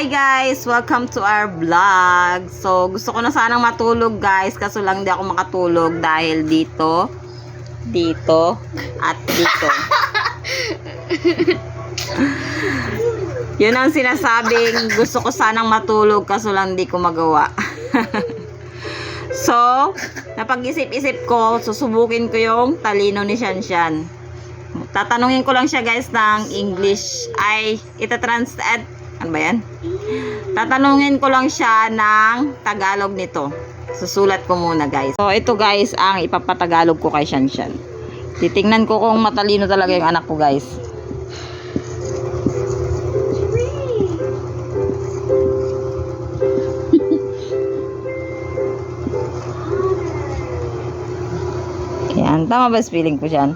Hi guys! Welcome to our vlog. So, gusto ko na sanang matulog guys, kaso lang di ako makatulog dahil dito, dito, at dito. Yun ang sinasabing gusto ko sanang matulog kaso lang di ko magawa. so, napag-isip-isip ko, susubukin ko yung talino ni Shanshan. Tatanungin ko lang siya guys ng English. Ay, itatrans... Ano ba yan? Tatanungin ko lang siya ng Tagalog nito. Susulat ko muna guys. So, ito guys ang ipapatagalog ko kay Shanshan. Titingnan ko kung matalino talaga yung anak ko guys. Yan. Tama ba spelling ko dyan?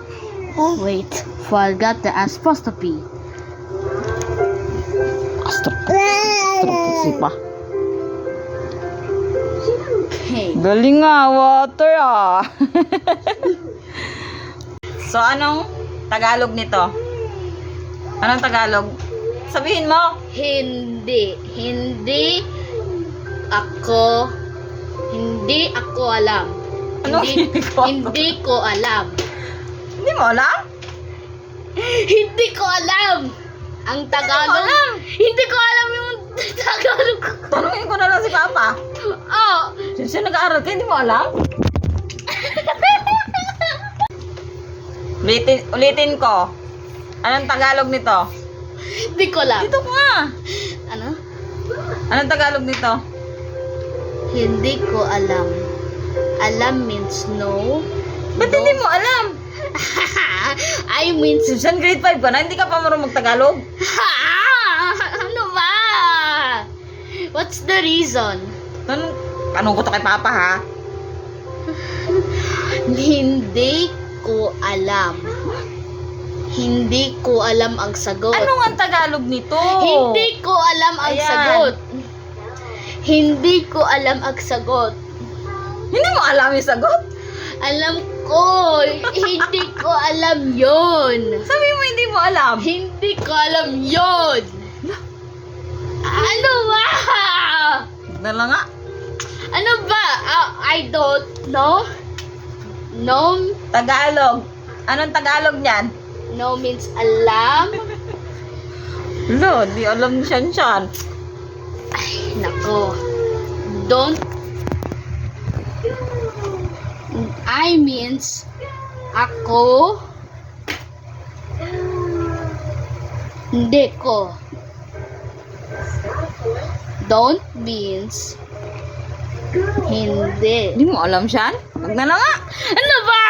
Wait, forgot the apostrophe. Astrop. pa. Galing nga, water ah. so, anong Tagalog nito? Anong Tagalog? Sabihin mo. Hindi. Hindi ako hindi ako alam. Ano Hindi, hindi ko- hindi ko alam. Hindi mo alam? Hindi ko alam. Ang Tagalog. alam? Hindi ko alam Tagalog. Tanungin ko na lang si Papa. Oh, Since siya nag-aaral ka, hindi mo alam? ulitin, ulitin ko. Anong Tagalog nito? hindi ko alam. Dito nga. Ano? Anong Tagalog nito? Hindi ko alam. Alam means no. Ba't hindi mo alam? I means Since grade 5 ka na, hindi ka pa marunong mag-Tagalog? ano ba? What's the reason? Tanong, tanong ko to kay Papa ha. Hindi ko alam. Hindi ko alam ang sagot. Ano nga ang Tagalog nito? Hindi ko alam ang Ayan. sagot. Hindi ko alam ang sagot. Hindi mo alam yung sagot? Alam ko. hindi ko alam yon. Sabi mo hindi mo alam. Hindi ko alam yon. Ano ba? Dala nga. Ano ba? Ah, I don't know. No, Tagalog. Anong Tagalog niyan? no means alam. Lo, di alam ni Shan Shan. Ay, nako. Don't. I means ako. Hindi ko. Don't means hindi. Hindi mo alam, Shan? Wag na lang nga. Ano ba?